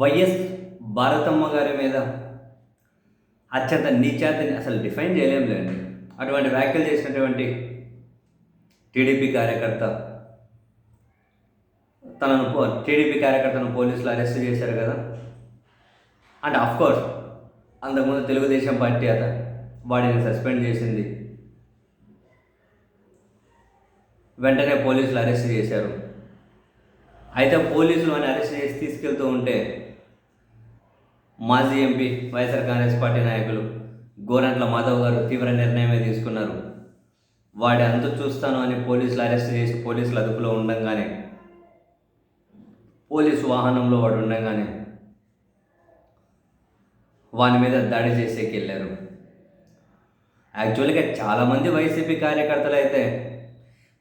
YS Bharatamma గారి మీద అత్యంత నీచాతని అసలు డిఫైన్ చేయలేంలేండి అటువంటి వ్యాఖ్యలు చేసినటువంటి టీడీపీ కార్యకర్త తనను పో టీడీపీ కార్యకర్తను పోలీసులు అరెస్ట్ చేశారు కదా. అండ్ కోర్స్ అంతకుముందు తెలుగుదేశం పార్టీ అత వాడిని సస్పెండ్ చేసింది. వెంటనే పోలీసులు అరెస్ట్ చేశారు. అయితే పోలీసులు అని అరెస్ట్ చేసి తీసుకెళ్తూ ఉంటే మాజీ ఎంపీ వైఎస్ఆర్ కాంగ్రెస్ పార్టీ నాయకులు గోరంట్ల మాధవ్ గారు తీవ్ర నిర్ణయమే తీసుకున్నారు. వాడి అంత చూస్తాను అని పోలీసులు అరెస్ట్ చేసి పోలీసులు అదుపులో ఉండగానే పోలీసు వాహనంలో వాడు ఉండగానే వాని మీద దాడి చేసేకి వెళ్ళారు. యాక్చువల్గా చాలామంది వైసీపీ కార్యకర్తలు అయితే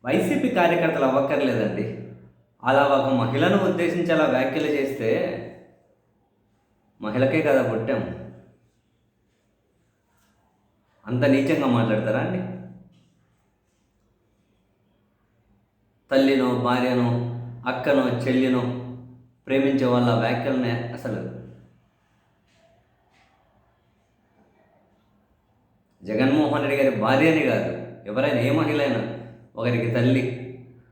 వైసీపీ కార్యకర్తలు అవ్వక్కర్లేదండి. అలా ఒక మహిళను ఉద్దేశించి అలా వ్యాఖ్యలు చేస్తే మహిళకే కదా పుట్టాం అంత నీచంగా మాట్లాడతారా అండి? తల్లినో భార్యనో అక్కనో చెల్లినో ప్రేమించే వాళ్ళ వ్యాఖ్యలనే అసలు జగన్మోహన్ రెడ్డి గారి భార్యని కాదు ఎవరైనా ఏ మహిళ అయినా ఒకరికి తల్లి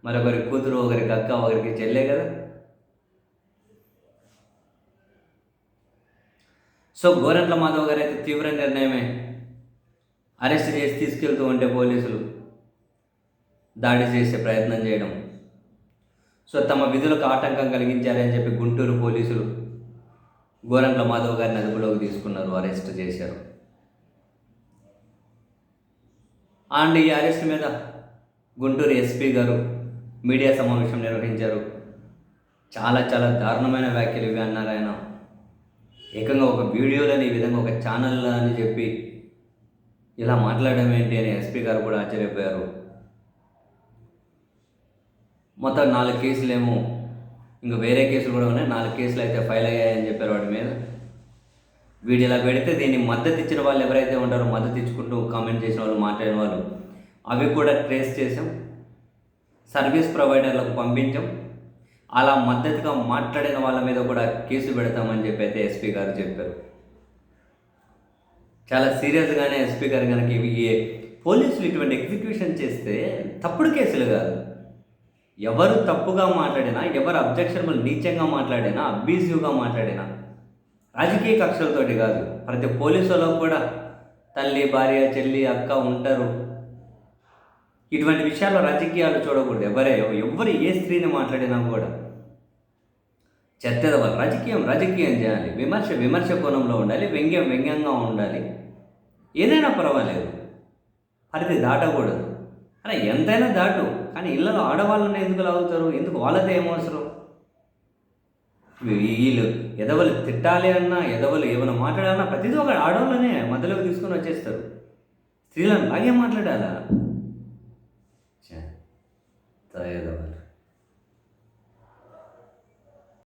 మరొకరి కూతురు ఒకరికి అక్క ఒకరికి చెల్లే కదా? సో గోరంట్ల మాధవ్ గారు అయితే తీవ్ర నిర్ణయమే. అరెస్ట్ చేసి తీసుకెళ్తూ ఉంటే పోలీసులు దాడి చేసే ప్రయత్నం చేయడం. సో తమ విధులకు ఆటంకం కలిగించారని చెప్పి గుంటూరు పోలీసులు గోరంట్ల మాధవ్ గారిని అదుపులోకి తీసుకున్నారు అరెస్ట్ చేశారు. అండ్ ఈ అరెస్ట్ మీద గుంటూరు ఎస్పీ గారు మీడియా సమావేశం నిర్వహించారు. చాలా చాలా దారుణమైన వ్యాఖ్యలు ఇవి అన్నారు ఆయన. ఏకంగా ఒక వీడియోలని ఈ విధంగా ఒక ఛానల్ అని చెప్పి ఇలా మాట్లాడడం ఏంటి అని ఎస్పీ గారు కూడా ఆశ్చర్యపోయారు. మొత్తం నాలుగు కేసులేమో ఇంకా వేరే కేసులు కూడా ఉన్నాయి. నాలుగు కేసులు అయితే ఫైల్ అయ్యాయని చెప్పారు వాటి మీద. వీడు ఇలా పెడితే దీన్ని మద్దతు ఇచ్చిన వాళ్ళు ఎవరైతే ఉంటారో మద్దతు ఇచ్చుకుంటూ కామెంట్ చేసిన వాళ్ళు మాట్లాడిన వాళ్ళు అవి కూడా ట్రేస్ చేసాం సర్వీస్ ప్రొవైడర్లకు పంపించాం. అలా మద్దతుగా మాట్లాడిన వాళ్ళ మీద కూడా కేసు పెడతామని చెప్పి అయితే ఎస్పీ గారు చెప్పారు. చాలా సీరియస్గానే ఎస్పీ గారు కనుక ఇవి పోలీసులు ఇటువంటి ఎగ్జిక్యూషన్ చేస్తే తప్పుడు కేసులు కాదు. ఎవరు తప్పుగా మాట్లాడినా ఎవరు అబ్జెక్షనబుల్ నీచంగా మాట్లాడినా అబ్యూజివ్గా మాట్లాడినా రాజకీయ కక్షలతోటి కాదు. ప్రతి పోలీసులో కూడా తల్లి భార్య చెల్లి అక్క ఉంటారు. ఇటువంటి విషయాల్లో రాజకీయాలు చూడకూడదు. ఎవరే ఎవరు ఏ స్త్రీని మాట్లాడినా కూడా. చెత్తదవాలి రాజకీయం రాజకీయం చేయాలి. విమర్శ విమర్శ కోణంలో ఉండాలి. వ్యంగ్యం వ్యంగ్యంగా ఉండాలి. ఏదైనా పర్వాలేదు. పరిధి దాటకూడదు. అరే ఎంతైనా దాటు. కానీ ఇళ్ళలో ఆడవాళ్ళని ఎందుకు లాగుతారు? ఎందుకు వాళ్ళతో ఏమవసరం వీళ్ళు ఎదవలు తిట్టాలి అన్నా ఎదవలు ఏమైనా మాట్లాడాలన్నా ప్రతిదీ ఒక ఆడవాళ్ళనే మధ్యలోకి తీసుకొని వచ్చేస్తారు. స్త్రీలను అలాగే మాట్లాడాలా? തയ്യാറാണ്.